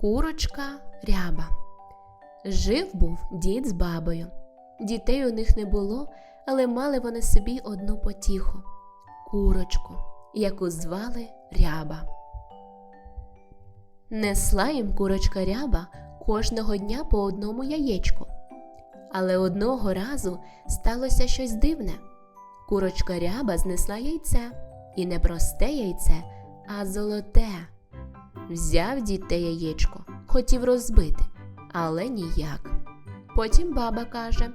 Курочка ряба. Жив був дід з бабою. Дітей у них не було, але мали вони собі одну потіху курочку, яку звали ряба. Несла їм курочка ряба кожного дня по одному яєчку. Але одного разу сталося щось дивне. Курочка ряба знесла яйце, і не просте яйце, а золоте. Взяв дід те яєчко, хотів розбити, але ніяк. Потім баба каже: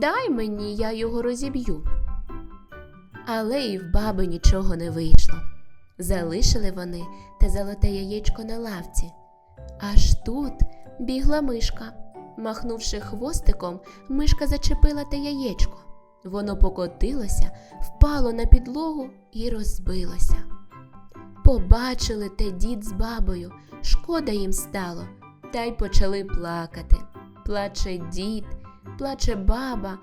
Дай мені, я його розіб'ю. Але і в баби нічого не вийшло. Залишили вони те золоте яєчко на лавці. Аж тут бігла мишка. Махнувши хвостиком, мишка зачепила те яєчко. Воно покотилося, впало на підлогу і розбилося. Побачили те дід з бабою, шкода їм стало, та й почали плакати. Плаче дід, плаче баба,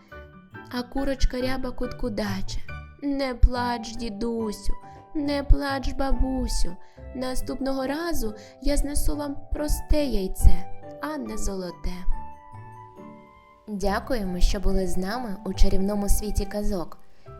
а курочка ряба куткудаче. Не плач, дідусю, не плач, бабусю. Наступного разу я знесу вам просте яйце, а не золоте. Дякуємо, що були з нами у чарівному світі казок.